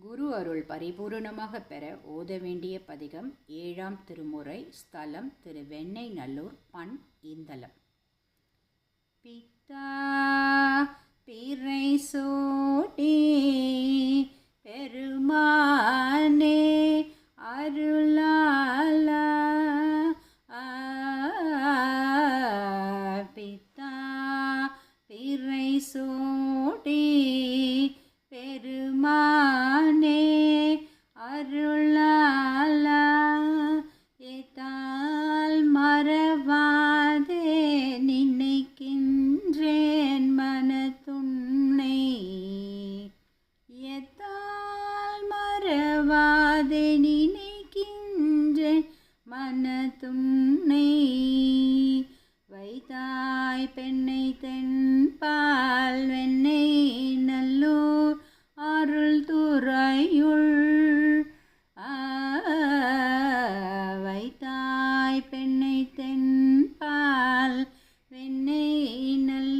குரு அருள் பரிபூரணமாக பெற ஓத வேண்டிய பதிகம் ஏழாம் திருமுறை ஸ்தலம் திரு வெண்ணெய் நல்லூர் பண் இந்தலம். பித்தா மனத்துன்னை வைத்தாய் பெண்ணை தென்பால் வெண்ணை நல்லூர் அருள் துறையுள். வைத்தாய் பெண்ணை தென்பால் வெண்ணை நல்ல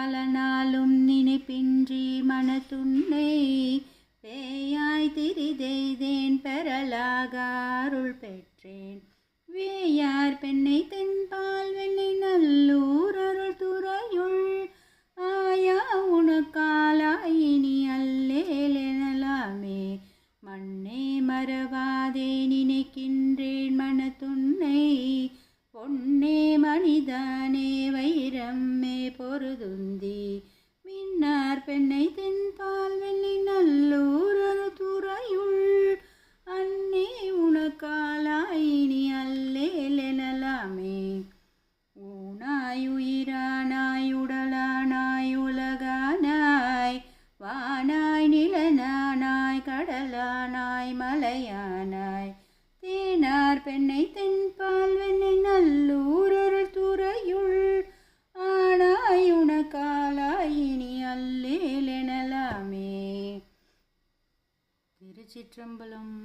பல நாளும் நினைப்பின்றி மனத்துன்னை பேயாய் திரிதெய்தேன் பெறலாக அருள் பெற்றேன். வேயார் பெண்ணை தென்பால் வெண்ணை நல்லூர் அருள் துறையுள் ஆயா உனக்காலாயினி அல்லேலெனலாமே மண்ணே மறவாதே நினைக்கின்றேன் மனத்துன்னை பொன்னே மனிதனே வைரம்மே பொருதுந்தி. மின்னார் பெண்ணை தென்பால் வெள்ளி நல்லூர் ஒரு துறையுள். அன்னே உனக்காலாயினி அல்லேலெனலாமே ஊனாய் உயிரானாய் உடலானாய் உலகானாய். வானாய் நிலனானாய் கடலானாய் மலையானாய். தேனார் பெண்ணை திருச்சிற்றம்பலம்